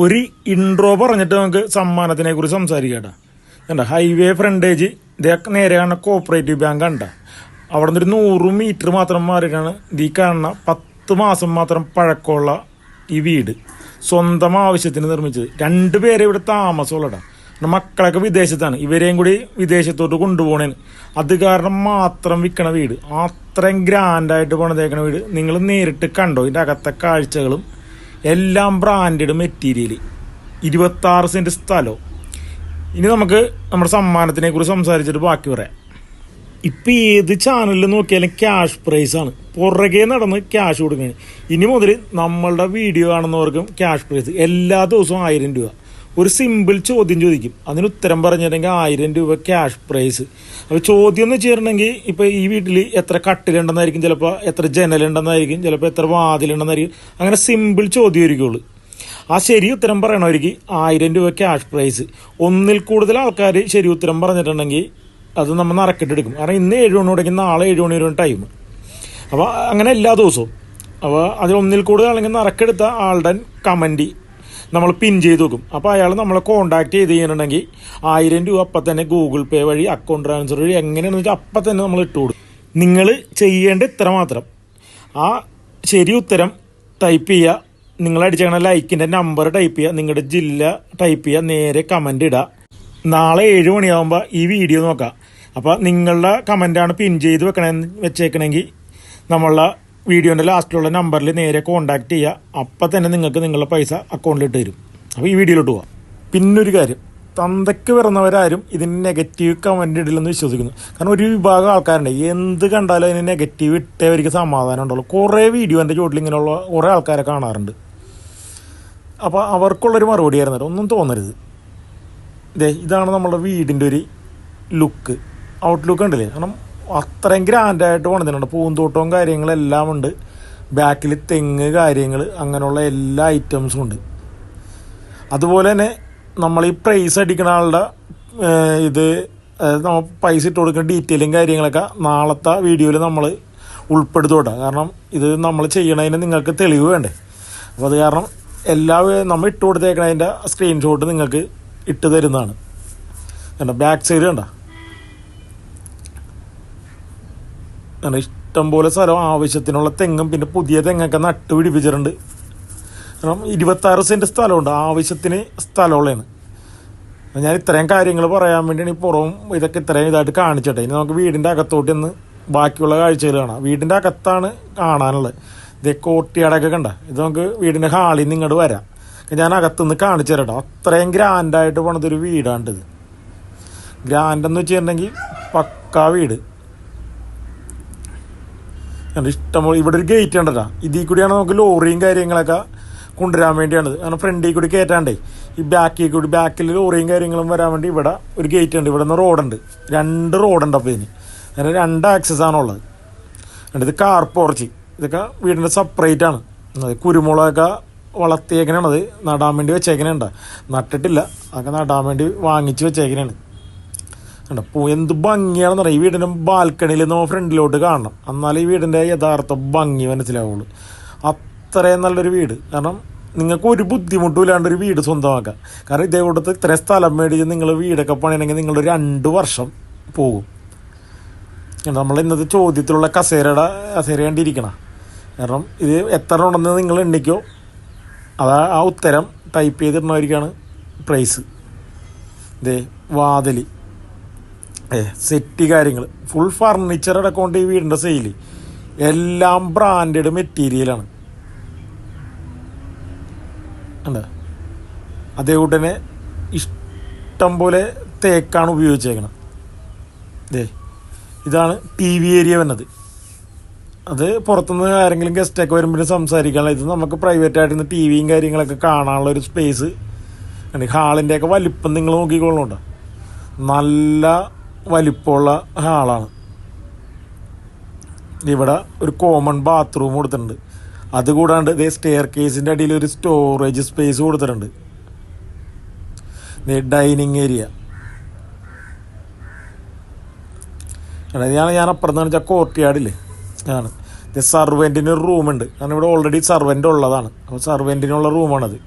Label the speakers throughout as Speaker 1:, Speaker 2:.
Speaker 1: ഒരു ഇൻട്രോ പറഞ്ഞിട്ട് നമുക്ക് സമ്മാനത്തിനെ കുറിച്ച് സംസാരിക്കാം കേട്ടോ. കണ്ട ഹൈവേ ഫ്രണ്ടേജ് ഇതേ നേരെയാണ് കോപ്പറേറ്റീവ് ബാങ്ക് കണ്ട അവിടെ നിന്നൊരു നൂറ് മീറ്റർ മാത്രം മാറിയിട്ടാണ് ഈ കാണുന്ന പത്ത് മാസം മാത്രം പഴക്കമുള്ള ഈ വീട് സ്വന്തം ആവശ്യത്തിന് നിർമ്മിച്ചത്. രണ്ട് പേരെ ഇവിടെ താമസമുള്ളടാ മക്കളൊക്കെ വിദേശത്താണ്. ഇവരെയും കൂടി വിദേശത്തോട്ട് കൊണ്ടുപോകണേന്. അത് കാരണം മാത്രം വിൽക്കണ വീട്. അത്രയും ഗ്രാൻഡായിട്ട് പണിതേക്കണ വീട് നിങ്ങൾ നേരിട്ട് കണ്ടോ? ഇതിന്റെ അകത്തെ കാഴ്ചകളും എല്ലാം ബ്രാൻഡഡ് മെറ്റീരിയൽ ഇരുപത്താറ് സെന്റ് സ്ഥലം. ഇനി നമുക്ക് നമ്മുടെ സമ്മാനത്തിനെ കുറിച്ച് സംസാരിച്ചിട്ട് ബാക്കി പറയാം. ഇപ്പം ഏത് ചാനലിൽ നോക്കിയാലും ക്യാഷ് പ്രൈസ് ആണ്. പുറകെ നടന്ന് ക്യാഷ് കൊടുക്കുകയാണ് ഇനി മുതൽ നമ്മളുടെ വീഡിയോ കാണുന്നവർക്കും ക്യാഷ് പ്രൈസ് എല്ലാ ദിവസവും ആയിരം രൂപ. ഒരു സിമ്പിൾ ചോദ്യം ചോദിക്കും. അതിന് ഉത്തരം പറഞ്ഞിട്ടുണ്ടെങ്കിൽ ആയിരം രൂപ ക്യാഷ് പ്രൈസ് അപ്പോൾ ചോദ്യം എന്ന് വെച്ചിട്ടുണ്ടെങ്കിൽ ഇപ്പോൾ ഈ വീട്ടിൽ എത്ര കട്ടിലുണ്ടെന്നായിരിക്കും ചിലപ്പോൾ എത്ര ജനലുണ്ടെന്നായിരിക്കും ചിലപ്പോൾ എത്ര വാതിലുണ്ടെന്നായിരിക്കും. അങ്ങനെ സിമ്പിൾ ചോദ്യം ആയിരിക്കുള്ളൂ. ആ ശരി ഉത്തരം പറയണവർക്ക് ആയിരം രൂപ ക്യാഷ് പ്രൈസ് ഒന്നിൽ കൂടുതൽ ആൾക്കാർ ശരി ഉത്തരം പറഞ്ഞിട്ടുണ്ടെങ്കിൽ അത് നമ്മൾ നറക്കിട്ടെടുക്കും. കാരണം ഇന്ന് ഏഴ് മണി തുടങ്ങി നാളെ ഏഴ് മണി വരെ ടൈം അപ്പോൾ അങ്ങനെ എല്ലാ ദിവസവും. അപ്പോൾ അതിൽ ഒന്നിൽ കൂടുതൽ ആണെങ്കിൽ നറക്കെടുത്ത ആളുടെ കമന്റ് നമ്മൾ പിൻ ചെയ്ത് വെക്കും. അപ്പോൾ അയാൾ നമ്മളെ കോൺടാക്ട് ചെയ്ത് കഴിഞ്ഞിട്ടുണ്ടെങ്കിൽ ആയിരം രൂപ അപ്പം തന്നെ ഗൂഗിൾ പേ വഴി അക്കൗണ്ട് ട്രാൻസ്ഫർ വഴി എങ്ങനെയാണെന്ന് വെച്ചാൽ അപ്പം തന്നെ നമ്മൾ ഇട്ട് കൊടുക്കും. നിങ്ങൾ ചെയ്യേണ്ട ഇത്ര മാത്രം. ആ ശരി ഉത്തരം ടൈപ്പ് ചെയ്യുക നിങ്ങൾ അടിച്ചേക്കണ ലൈക്കിന്റെ നമ്പർ ടൈപ്പ് ചെയ്യുക നിങ്ങളുടെ ജില്ല ടൈപ്പ് ചെയ്യുക നേരെ കമന്റ് ഇടുക നാളെ ഏഴ് മണിയാകുമ്പോൾ ഈ വീഡിയോ നോക്കാം. അപ്പോൾ നിങ്ങളുടെ കമന്റാണ് പിൻ ചെയ്ത് വെക്കണമെന്ന് വെച്ചേക്കണമെങ്കിൽ നമ്മളുടെ വീഡിയോന്റെ ലാസ്റ്റിലുള്ള നമ്പറിൽ നേരെ കോൺടാക്ട് ചെയ്യുക അപ്പം തന്നെ നിങ്ങൾക്ക് നിങ്ങളുടെ പൈസ അക്കൗണ്ടിലിട്ട് തരും. അപ്പോൾ ഈ വീഡിയോയിലോട്ട് പോവാം. പിന്നൊരു കാര്യം. തന്തയ്ക്ക് പിറന്നവരാരും ഇതിന് നെഗറ്റീവ് കമന്റ് ഇടില്ലെന്ന് വിശ്വസിക്കുന്നു. കാരണം ഒരു വിഭാഗം ആൾക്കാരുണ്ട്. എന്ത് കണ്ടാലും അതിന് നെഗറ്റീവ് ഇട്ടേ അവർക്ക് സമാധാനം ഉണ്ടാവുള്ളൂ. കുറേ വീഡിയോ എന്റെ ചോട്ടിൽ ഇങ്ങനെയുള്ള കുറേ ആൾക്കാരെ കാണാറുണ്ട്. അപ്പോൾ അവർക്കുള്ളൊരു മറുപടി ആയിരുന്നു. ഒന്നും തോന്നരുത്. ഇതേ ഇതാണ് നമ്മുടെ വീടിന്റെ ഒരു ലുക്ക് ഔട്ട്ലുക്ക് ഉണ്ടല്ലേ കാരണം അത്രയും ഗ്രാൻഡായിട്ട് പണിതിട്ടുണ്ട്. പൂന്തോട്ടവും കാര്യങ്ങളെല്ലാം ഉണ്ട്. ബാക്കിൽ തെങ്ങ് കാര്യങ്ങൾ അങ്ങനെയുള്ള എല്ലാ ഐറ്റംസും ഉണ്ട്. അതുപോലെ തന്നെ നമ്മൾ ഈ പ്രൈസ് അടിക്കുന്ന ആളുടെ ഇത് നമ്മൾ പൈസ ഇട്ട് കൊടുക്കുന്ന ഡീറ്റെയിലും കാര്യങ്ങളൊക്കെ നാളത്തെ വീഡിയോയിൽ നമ്മൾ ഉൾപ്പെടുത്തോട്ടെ കാരണം ഇത് നമ്മൾ ചെയ്യണതിന് നിങ്ങൾക്ക് തെളിവ് വേണ്ടേ? അപ്പോൾ അത് കാരണം എല്ലാ നമ്മൾ ഇട്ട് കൊടുത്തേക്കണതിന്റെ സ്ക്രീൻഷോട്ട് നിങ്ങൾക്ക് ഇട്ട് തരുന്നതാണ്. കണ്ട? ബാക്ക് സൈഡ് കണ്ട? കണ്ട ഇഷ്ടംപോലെ സ്ഥലം ആവശ്യത്തിനുള്ള തെങ്ങും പിന്നെ പുതിയ തെങ്ങൊക്കെ നട്ട് പിടിപ്പിച്ചിട്ടുണ്ട്. കാരണം ഇരുപത്താറ് സെന്റ് സ്ഥലമുണ്ട്. ആവശ്യത്തിന് സ്ഥലമുള്ളതാണ്. ഞാൻ ഇത്രയും കാര്യങ്ങൾ പറയാൻ വേണ്ടിയാണ് ഈ പുറവും ഇതൊക്കെ ഇത്രയും ഇതായിട്ട് കാണിച്ചിട്ടെ ഇനി നമുക്ക് വീടിന്റെ അകത്തോട്ട് ഇന്ന് ബാക്കിയുള്ള കാഴ്ചകൾ കാണാം. വീടിന്റെ അകത്താണ് കാണാനുള്ളത്. ഇതേ കോട്ടിയാടൊക്കെ കണ്ട? ഇത് നമുക്ക് വീടിന്റെ ഹാളിൽ നിന്ന് ഇങ്ങോട്ട് വരാം. ഞാൻ അകത്തുനിന്ന് കാണിച്ചു തരട്ടോ. അത്രയും ഗ്രാൻഡായിട്ട് പണിതൊരു വീടാണിത്. ഗ്രാൻഡ് എന്ന് വെച്ചിട്ടുണ്ടെങ്കിൽ പക്കാ വീട്. കണ്ടോ ഇഷ്ടംപോലെ ഇവിടെ ഒരു ഗേറ്റ് ഉണ്ടല്ലോ. ഇതിൽ കൂടിയാണ് നമുക്ക് ലോറിയും കാര്യങ്ങളൊക്കെ കൊണ്ടുവരാൻ വേണ്ടിയാണ് കാരണം ഫ്രണ്ടിൽ കൂടി കയറ്റാണ്ടേ ഈ ബാക്കിൽ കൂടി ബാക്കിൽ ലോറിയും കാര്യങ്ങളും വരാൻ വേണ്ടി ഇവിടെ ഒരു ഗേറ്റ് ഉണ്ട്. ഇവിടെ നിന്ന് റോഡുണ്ട് രണ്ട് റോഡുണ്ട് അപ്പോൾ ഇതിന്. അങ്ങനെ രണ്ട് ആക്സസ് ആണുള്ളത് എന്നിട്ട് ഇത് കാർ പോർച്ച് ഇതൊക്കെ വീടിന്റെ സെപ്പറേറ്റ് ആണ്. കുരുമുളകൊക്കെ വളർത്തിയേക്കണത് നടാൻ വേണ്ടി വെച്ചേക്കണുണ്ട്. നട്ടിട്ടില്ല. അതൊക്കെ നടാൻ വേണ്ടി വാങ്ങിച്ച് വെച്ചേക്കണാണ് കണ്ടോ? പൂ എന്ത് ഈ വീടിന്റെ ബാൽക്കണിയിൽ നിന്നോ ഫ്രണ്ടിലോട്ട് കാണണം. എന്നാലേ ഈ വീടിന്റെ യഥാർത്ഥ ഭംഗി മനസ്സിലാവുള്ളൂ. അത്രയും നല്ലൊരു വീട്. കാരണം നിങ്ങൾക്ക് ഒരു ബുദ്ധിമുട്ടും ഇല്ലാണ്ട് ഒരു വീട് സ്വന്തമാക്കാം. കാരണം ഇതേ കൂട്ടത്ത് ഇത്രയും സ്ഥലം മേടിച്ച് നിങ്ങൾ വീടൊക്കെ പണിയണമെങ്കിൽ നിങ്ങൾ രണ്ട് വർഷം പോകും. നമ്മൾ ഇന്നത്തെ ചോദ്യത്തിലുള്ള കസേരയുടെ കസേര കണ്ടിരിക്കണം? കാരണം ഇത് എത്ര ഉണ്ടെന്ന് നിങ്ങൾ എണ്ണിക്കോ? അതാ ആ ഉത്തരം ടൈപ്പ് ചെയ്തിടുന്നവർക്കാണ് പ്രൈസ് ഇതേ വാതിൽ സെറ്റ് കാര്യങ്ങൾ. ഫുൾ ഫർണിച്ചർ അടക്കൊണ്ട് ഈ വീടിന്റെ സെയിൽ എല്ലാം ബ്രാൻഡഡ് മെറ്റീരിയലാണ് ഉണ്ട് അതേ ഉടനെ ഇഷ്ടം പോലെ തേക്കാണ് ഉപയോഗിച്ചേക്കണം ദേ ഇതാണ് ടി വി ഏരിയ വന്നത്. അത് പുറത്തുനിന്ന് ആരെങ്കിലും ഗസ്റ്റൊക്കെ വരുമ്പോഴും സംസാരിക്കാനുള്ള ഇത് നമുക്ക് പ്രൈവറ്റ് ആയിട്ട് ടി വിയും കാര്യങ്ങളൊക്കെ കാണാനുള്ള ഒരു സ്പേസ് ഹാളിന്റെയൊക്കെ വലിപ്പം നിങ്ങൾ നോക്കിക്കൊള്ളുന്നുണ്ടോ നല്ല വലിപ്പമുള്ള ഹാളാണ് ഇവിടെ ഒരു കോമൺ ബാത്റൂം കൊടുത്തിട്ടുണ്ട്. അതുകൂടാണ്ട് ഇതേ സ്റ്റെയർ കേസിന്റെ അടിയിൽ ഒരു സ്റ്റോറേജ് സ്പേസ് കൊടുത്തിട്ടുണ്ട്. ഡൈനിങ് ഏരിയ ഞാൻ ഞാൻ അപ്പുറത്ത് വെച്ചാൽ കോർട്ട് യാർഡില്ലേ ആണ് ഇത് സർവന്റിന് ഒരു റൂമുണ്ട് കാരണം ഇവിടെ ഓൾറെഡി സർവന്റ് ഉള്ളതാണ്. അപ്പോൾ സർവന്റിനുള്ള റൂമാണത്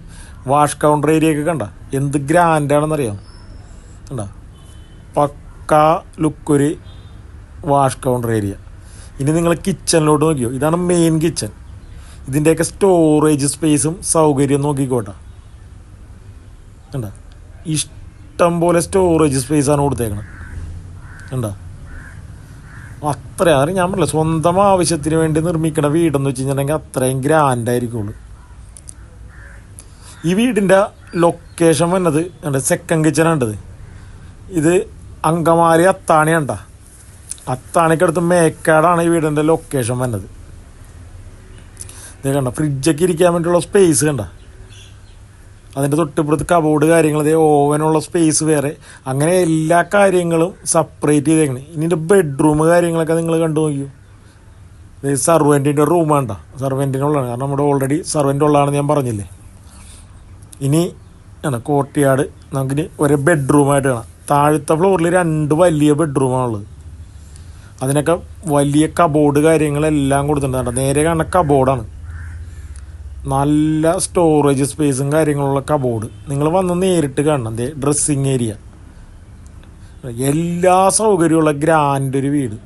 Speaker 1: വാഷ് കൗണ്ടർ ഏരിയ ഒക്കെ കണ്ട? എന്ത് ഗ്രാൻഡാണെന്നറിയാം കണ്ട? പക്ക ലുക്കൊരു വാഷ് കൗണ്ടർ ഏരിയ. ഇനി നിങ്ങൾ കിച്ചണിലോട്ട് നോക്കിയോ ഇതാണ് മെയിൻ കിച്ചൺ ഇതിന്റെയൊക്കെ സ്റ്റോറേജ് സ്പേസും സൗകര്യം നോക്കിക്കോട്ടെ. കണ്ട? ഇഷ്ടം പോലെ സ്റ്റോറേജ് സ്പേസാണ് കൊടുത്തേക്കണം. കണ്ട? അത്ര അത് ഞാൻ പറഞ്ഞില്ല സ്വന്തം ആവശ്യത്തിന് വേണ്ടി നിർമ്മിക്കണ വീടെന്ന് വെച്ച് കഴിഞ്ഞിട്ടുണ്ടെങ്കിൽ അത്രയും ഗ്രാൻഡ് ആയിരിക്കുള്ളൂ. ഈ വീടിന്റെ ലൊക്കേഷൻ വന്നത് സെക്കൻഡ് കിച്ചൺ ഉണ്ടത് ഇത് അങ്കമാലി അത്താണി കണ്ട. അത്താണിക്കടുത്ത് മേക്കാടാണ് ഈ വീടിന്റെ ലൊക്കേഷൻ വന്നത്. ഇത് കണ്ട ഫ്രിഡ്ജൊക്കെ ഇരിക്കാൻ വേണ്ടിയുള്ള സ്പേസ് കണ്ട. അതിന്റെ തൊട്ടിപ്പുറത്ത് കബോർഡ് കാര്യങ്ങൾ ഇതേ ഓവനുള്ള സ്പേസ് വേറെ. അങ്ങനെ എല്ലാ കാര്യങ്ങളും സെപ്പറേറ്റ് ചെയ്തേക്കണേ. ഇതിന്റെ ബെഡ്റൂം കാര്യങ്ങളൊക്കെ നിങ്ങൾ കണ്ടു നോക്കിയോ? ഇത് സർവന്റിന്റെ റൂം വേണ്ട സർവന്റിനുള്ളതാണ് കാരണം നമ്മുടെ ഓൾറെഡി സർവന്റ് ഉള്ളതാണെന്ന് ഞാൻ പറഞ്ഞില്ലേ? ഇനി ആണ് കോട്ടയാട് നമുക്കിനി ഒരു ബെഡ്റൂമായിട്ട് കാണാം. താഴത്തെ ഫ്ലോറിൽ രണ്ട് വലിയ ബെഡ്റൂമാണുള്ളത് അതിനൊക്കെ വലിയ കബോർഡ് കാര്യങ്ങളെല്ലാം കൊടുത്തിട്ടുണ്ട് നേരെ കാണുന്ന കബോർഡാണ് നല്ല സ്റ്റോറേജ് സ്പേസും കാര്യങ്ങളുള്ള കബോർഡ് നിങ്ങൾ വന്ന് നേരിട്ട് കാണണം. ദേ ഡ്രസ്സിങ് ഏരിയ എല്ലാ സൗകര്യമുള്ള ഗ്രാൻഡ് ഒരു വീട്.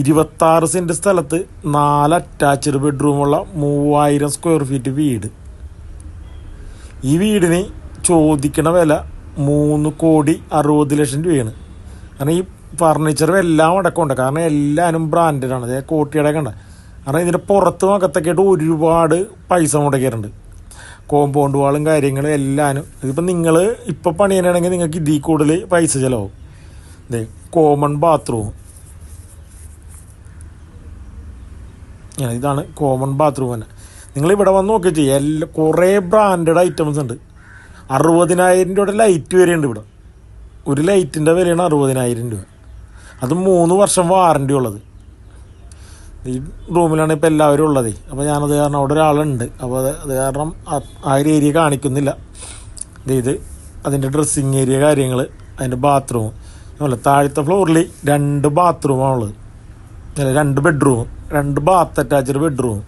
Speaker 1: ഇരുപത്താറ് സെന്റ് സ്ഥലത്ത് നാല് അറ്റാച്ച്ഡ് ബെഡ്റൂമുള്ള മൂവായിരം സ്ക്വയർ ഫീറ്റ് വീട്. ഈ വീടിന് ചോദിക്കണ വില മൂന്ന് കോടി അറുപത് ലക്ഷം രൂപയാണ്. കാരണം ഈ ഫർണിച്ചറും എല്ലാം അടക്കമുണ്ട്. കാരണം എല്ലാവരും ബ്രാൻഡഡാണ് അതായത് കോട്ടിയുടെ കണ്ട കാരണം ഇതിന്റെ പുറത്തും അകത്തൊക്കെ ആയിട്ട് ഒരുപാട് പൈസ മുടക്കിയിട്ടുണ്ട്. കോമ്പൗണ്ട് വാളും കാര്യങ്ങളും എല്ലാനും. ഇതിപ്പോൾ നിങ്ങൾ ഇപ്പോൾ പണിയാനാണെങ്കിൽ നിങ്ങൾക്ക് ഇതിൽ കൂടുതൽ പൈസ ചിലവും ഇതേ കോമൺ ബാത്റൂം ഇതാണ് കോമൺ ബാത്റൂം തന്നെ. നിങ്ങൾ ഇവിടെ വന്ന് നോക്കി ചെയ്യുക എല്ലാ കുറേ ബ്രാൻഡഡ് ഐറ്റംസ് ഉണ്ട്. അറുപതിനായിരം രൂപയുടെ ലൈറ്റ് വരെയുണ്ട് ഇവിടെ. ഒരു ലൈറ്റിന്റെ വിലയാണ് അറുപതിനായിരം രൂപ. അത് മൂന്ന് വർഷം വാറണ്ടി ഉള്ളത്. ഈ റൂമിലാണ് ഇപ്പോൾ എല്ലാവരും ഉള്ളത്. അപ്പോൾ ഞാനത് കാരണം അവിടെ ഒരാളുണ്ട്. അപ്പോൾ അത് കാരണം ആ- ഒരു ഏരിയ കാണിക്കുന്നില്ല. ഇത് അതിന്റെ ഡ്രസ്സിങ് ഏരിയ കാര്യങ്ങൾ അതിന്റെ ബാത്റൂം അല്ല താഴത്തെ ഫ്ലോറിൽ രണ്ട് ബാത്റൂമാണുള്ളത് അല്ല രണ്ട് ബെഡ്റൂം രണ്ട് ബാത്ത് അറ്റാച്ച്ഡ് ബെഡ്റൂം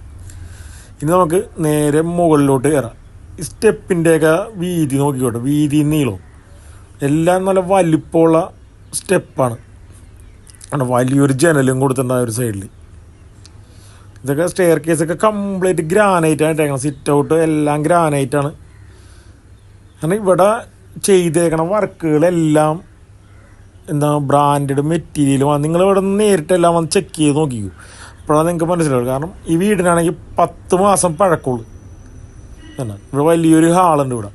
Speaker 1: ഇനി നമുക്ക് നേരെ മുകളിലോട്ട് കയറാം സ്റ്റെപ്പിന്റെയൊക്കെ വീതി നോക്കിക്കോട്ടെ. വീതി നീളവും. എല്ലാം നല്ല വലിപ്പമുള്ള സ്റ്റെപ്പാണ്. ആണ് വലിയൊരു ജനലും കൊടുത്തിട്ടുണ്ട് ഒരു സൈഡിൽ ഇതൊക്കെ സ്റ്റെയർ കേസൊക്കെ കംപ്ലീറ്റ് ഗ്രാനൈറ്റ് ഇട്ടേക്കണം സിറ്റ് ഔട്ട് എല്ലാം ഗ്രാനൈറ്റ് ആണ്. കാരണം ഇവിടെ ചെയ്തേക്കണ വർക്കുകളെല്ലാം എന്താ ബ്രാൻഡഡ് മെറ്റീരിയൽ നിങ്ങൾ ഇവിടെ നിന്ന് നേരിട്ടെല്ലാം വന്ന് ചെക്ക് ചെയ്ത് നോക്കിക്കൂ. അപ്പോഴാണ് നിങ്ങൾക്ക് മനസ്സിലാവും കാരണം ഈ വീടിനാണെങ്കിൽ പത്ത് മാസം പഴക്കമുള്ളൂ. തന്നെ. ഇവിടെ വലിയൊരു ഹാളുണ്ട് ഇവിടെ.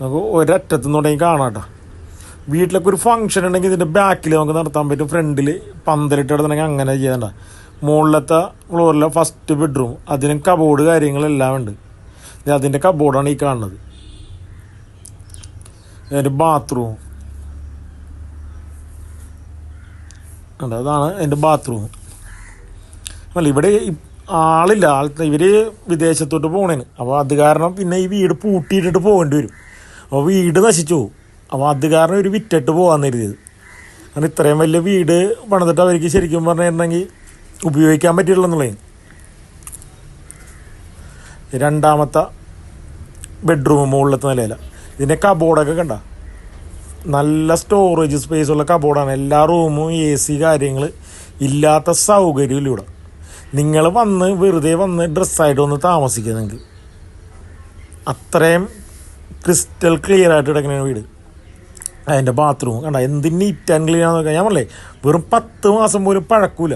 Speaker 1: നമുക്ക് ഒരറ്റത്ത് നിന്ന് തുടങ്ങി കാണാം കേട്ടോ. വീട്ടിലൊക്കെ ഒരു ഫംഗ്ഷൻ ഉണ്ടെങ്കിൽ ഇതിന്റെ ബാക്കിൽ നമുക്ക് നടത്താൻ പറ്റും. ഫ്രണ്ടിൽ പന്തലിട്ട് കിടന്നുണ്ടെങ്കിൽ അങ്ങനെ ചെയ്യണ്ട മുകളിലത്തെ ഫ്ലോറിലെ ഫസ്റ്റ് ബെഡ്റൂം അതിനും കബോർഡ് കാര്യങ്ങളെല്ലാം ഉണ്ട്. അതിന്റെ കബോർഡാണ് ഈ കാണുന്നത്. അതിന്റെ ബാത്റൂം അതാണ് എന്റെ ബാത്റൂം അല്ല ഇവിടെ ആളില്ല. ആൾ ഇവർ വിദേശത്തോട്ട് പോകണേന് അപ്പോൾ അത് കാരണം പിന്നെ ഈ വീട് പൂട്ടിയിട്ടിട്ട് പോകേണ്ടി വരും. അപ്പോൾ വീട് നശിച്ചു പോകും അപ്പോൾ അത് കാരണം ഒരു വിറ്റിട്ട് പോകാമെന്ന് കരുതിയത്. കാരണം ഇത്രയും വലിയ വീട് പണിതിട്ട് അവർക്ക് ശരിക്കും പറഞ്ഞിട്ടുണ്ടെങ്കിൽ ഉപയോഗിക്കാൻ പറ്റില്ല എന്നുള്ളത് രണ്ടാമത്തെ ബെഡ്റൂം മുകളിലത്തെ നിലയില. ഇതിന്റെ കബോർഡൊക്കെ കണ്ട? നല്ല സ്റ്റോറേജ് സ്പേസ് ഉള്ള കബോർഡാണ് എല്ലാ റൂമും എ സി കാര്യങ്ങൾ ഇല്ലാത്ത സൗകര്യമില്ല ഇവിടെ. നിങ്ങൾ വന്ന് വെറുതെ വന്ന് ഡ്രസ്സായിട്ട് വന്ന് താമസിക്കുക നിങ്ങൾക്ക് അത്രയും ക്രിസ്റ്റൽ ക്ലിയർ ആയിട്ട് കിടക്കുന്ന വീട്. അതിന്റെ ബാത്റൂം കണ്ട? എന്ത് നീറ്റ് ആൻഡ് ക്ലീൻ ആണെന്ന് ഞാൻ പറഞ്ഞേ വെറും പത്ത് മാസം പോലും പഴക്കൂല.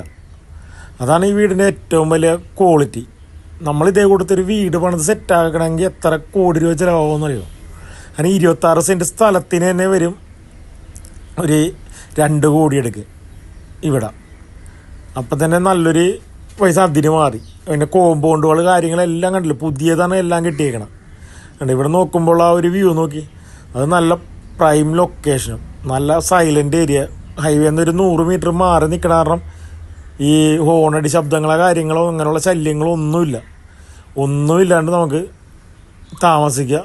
Speaker 1: അതാണ് ഈ വീടിന്റെ ഏറ്റവും വലിയ ക്വാളിറ്റി നമ്മൾ ഇതേ കൊടുത്തൊരു വീട് പണിത് സെറ്റാക്കണമെങ്കിൽ എത്ര കോടി രൂപ ചിലവാകുമെന്നറിയോ കാരണം ഇരുപത്താറ് സെന്റ് സ്ഥലത്തിന് തന്നെ വരും ഒരു രണ്ട് കോടി എടുക്കുക ഇവിടെ. അപ്പം തന്നെ നല്ലൊരു പൈസ അതിന് മാറി. പിന്നെ കോമ്പൗണ്ടുകൾ കാര്യങ്ങളെല്ലാം കണ്ടില്ല? പുതിയതാണ് എല്ലാം കിട്ടിയേക്കണം കണ്ട്? ഇവിടെ നോക്കുമ്പോൾ ആ ഒരു വ്യൂ നോക്കി. അത് നല്ല പ്രൈം ലൊക്കേഷനും നല്ല സൈലന്റ് ഏരിയ ഹൈവേ ഒരു നൂറ് മീറ്റർ മാറി നിൽക്കണ കാരണം ഈ ഹോണടി ശബ്ദങ്ങളോ കാര്യങ്ങളോ അങ്ങനെയുള്ള ശല്യങ്ങളോ ഒന്നുമില്ല. ഒന്നുമില്ലാണ്ട് നമുക്ക് താമസിക്കുക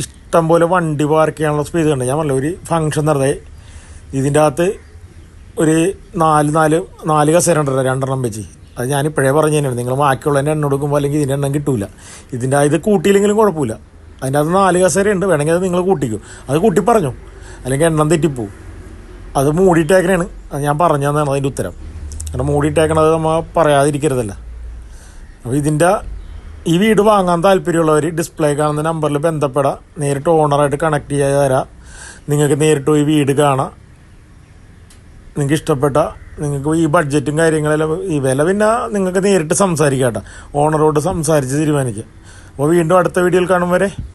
Speaker 1: ഇഷ്ടം പോലെ വണ്ടി പാർക്ക് ചെയ്യാനുള്ള സ്പേസ് ഉണ്ട് ഞാൻ പറഞ്ഞില്ല ഒരു ഫങ്ഷൻ നടത്തേ ഇതിന്റെ അകത്ത് ഒരു നാല് നാല് നാല് കസേര ഉണ്ടല്ലോ രണ്ടെണ്ണം വെച്ച്. അത് ഞാനിപ്പോഴേ പറഞ്ഞു തന്നെയാണ് നിങ്ങൾ ബാക്കിയുള്ളതിന്റെ എണ്ണ കൊടുക്കുമ്പോൾ അല്ലെങ്കിൽ ഇതിന്റെ എണ്ണം കിട്ടില്ല ഇതിന്റെ ഇത് കൂട്ടിയില്ലെങ്കിലും കുഴപ്പമില്ല. അതിന്റെ അത് നാല് കസേര ഉണ്ട് വേണമെങ്കിൽ അത് നിങ്ങൾ കൂട്ടിക്കും. അത് കൂട്ടി പറഞ്ഞു. അല്ലെങ്കിൽ എണ്ണം തെറ്റിപ്പോവും. അത് മൂടിയിട്ടേക്കണേണ്. അത് ഞാൻ പറഞ്ഞു തന്നാണ് അതിന്റെ ഉത്തരം. കാരണം മൂടിയിട്ടേക്കണത് നമ്മൾ പറയാതിരിക്കരുതല്ല. അപ്പോൾ ഇതിന്റെ ഈ വീട് വാങ്ങാൻ താല്പര്യമുള്ളവർ ഡിസ്പ്ലേ കാണുന്ന നമ്പറിൽ ബന്ധപ്പെടാം. നേരിട്ട് ഓണറായിട്ട് കണക്ട് ചെയ്ത് തരാം നിങ്ങൾക്ക് നേരിട്ട് പോയി വീട് കാണാം. നിങ്ങൾക്ക് ഇഷ്ടപ്പെട്ട നിങ്ങൾക്ക് ഈ ബഡ്ജറ്റും കാര്യങ്ങളെല്ലാം ഈ വില പിന്നെ നിങ്ങൾക്ക് നേരിട്ട് സംസാരിക്കാം കേട്ടോ. ഓണറോട് സംസാരിച്ച് തീരുമാനിക്കാം. അപ്പോൾ വീണ്ടും അടുത്ത വീഡിയോയിൽ കാണും വരെ.